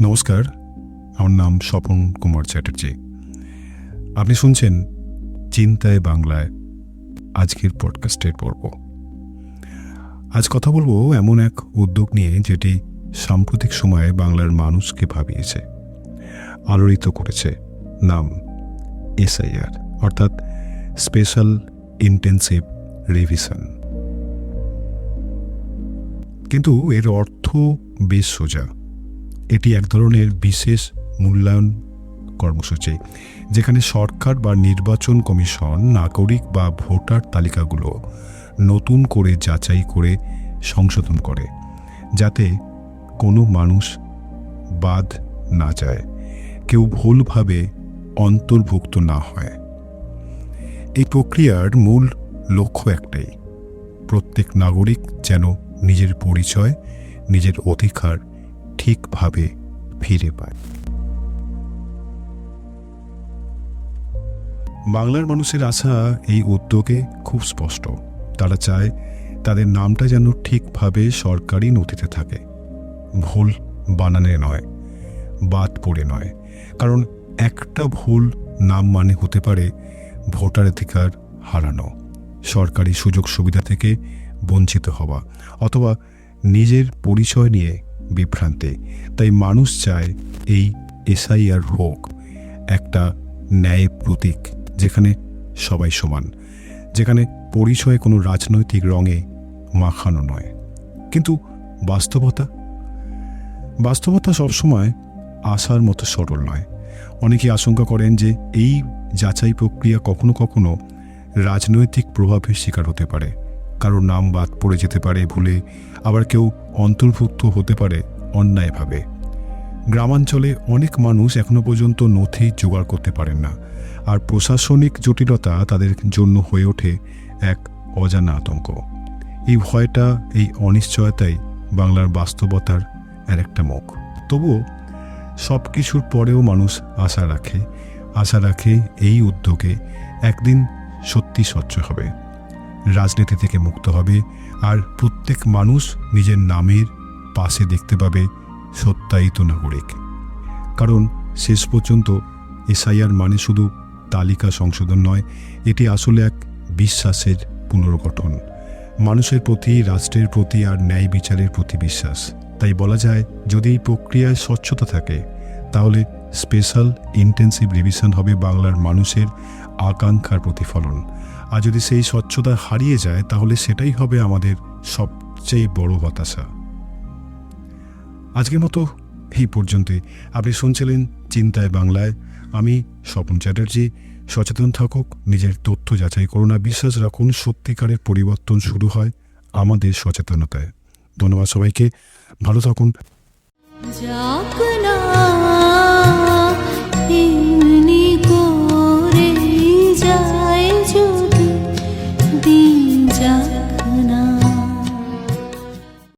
নমস্কার, আমার নাম স্বপন কুমার চ্যাটার্জি। আপনি শুনছেন চিন্তায় বাংলায় আজকের পডকাস্টের পর্ব। আজ কথা বলব এমন এক উদ্যোগ নিয়ে যেটি সাম্প্রতিক সময়ে বাংলার মানুষকে ভাবিয়েছে, আলোড়িত করেছে, নাম এসআইআর, অর্থাৎ স্পেশাল ইন্টেন্সিভ রিভিশন। কিন্তু এর অর্থ বেশ সোজা। এটি এক ধরনের বিশেষ মূল্যায়ন কর্মসূচি, যেখানে সরকার বা নির্বাচন কমিশন, নাগরিক বা ভোটার তালিকাগুলো নতুন করে যাচাই করে সংশোধন করে, যাতে কোনো মানুষ বাদ না যায়, কেউ ভুলভাবে অন্তর্ভুক্ত না হয়। এই প্রক্রিয়ার মূল লক্ষ্য একটাই, প্রত্যেক নাগরিক যেন নিজের পরিচয়, নিজের অধিকার ঠিকভাবে ফিরে পায়। বাংলার মানুষের আশা এই উদ্যোগে খুব স্পষ্ট। তারা চায় তাদের নামটা যেন ঠিকভাবে সরকারি নথিতে থাকে। ভুল বানানে নয়, বাদ পড়ে নয়। কারণ একটা ভুল নাম মানে হতে পারে ভোটার অধিকার হারানো, সরকারি সুযোগ সুবিধা থেকে বঞ্চিত হওয়া, অথবা নিজের পরিচয় নিয়ে বিভ্রান্তি। তাই মানুষ চায় এই এসআইআর হোক একটা ন্যায় প্রতীক, যেখানে সবাই সমান, যেখানে পরিচয় কোনো রাজনৈতিক রঙে মাখানো নয়। কিন্তু বাস্তবতা? বাস্তবতা সবসময় আশার মতো সরল নয়। অনেকে আশঙ্কা করেন যে এই যাচাই প্রক্রিয়া কখনো কখনো রাজনৈতিক প্রভাবের শিকার হতে পারে। কারোর নাম বাদ পড়ে যেতে পারে ভুলে, আবার কেউ অন্তর্ভুক্ত হতে পারে অন্যায়ভাবে। গ্রামাঞ্চলে অনেক মানুষ এখনও পর্যন্ত নথি জোগাড় করতে পারেন না, আর প্রশাসনিক জটিলতা তাদের জন্য হয়ে ওঠে এক অজানা আতঙ্ক। এই ভয়টা, এই অনিশ্চয়তাই বাংলার বাস্তবতার আর একটা মুখ। তবুও সব কিছুর পরেও মানুষ আশা রাখে আশা রাখে এই উদ্যোগে একদিন সত্যি স্বচ্ছ হবে। রাজনীতি থেকে মুক্ত হবে আর প্রত্যেক মানুষ নিজের নামের পাশে দেখতে পাবে সত্যায়িত নাগরিক। কারণ শেষ পর্যন্ত এসআইআর মানে শুধু তালিকা সংশোধন নয়, এটি আসলে এক বিশ্বাসের পুনর্গঠন। মানুষের প্রতি, রাষ্ট্রের প্রতি আর ন্যায় বিচারের প্রতি বিশ্বাস। তাই বলা যায়, যদি এই প্রক্রিয়ায় স্বচ্ছতা থাকে, তাহলে স্পেশাল ইন্টেন্সিভ রিভিশন হবে বাংলার মানুষের আকাঙ্ক্ষার প্রতিফলন। আর যদি সেই স্বচ্ছতা হারিয়ে যায়, তাহলে সেটাই হবে আমাদের সবচেয়ে বড় হতাশা। আজকের মতো এই পর্যন্তই আপনি শুনছিলেন চিন্তায় বাংলায়। আমি স্বপন চ্যাটার্জি। সচেতন থাকুক, নিজের তথ্য যাচাই করুন আর বিশ্বাস রাখুন, সত্যিকারের পরিবর্তন শুরু হয় আমাদের সচেতনতায়। ধন্যবাদ সবাইকে। ভালো থাকুন।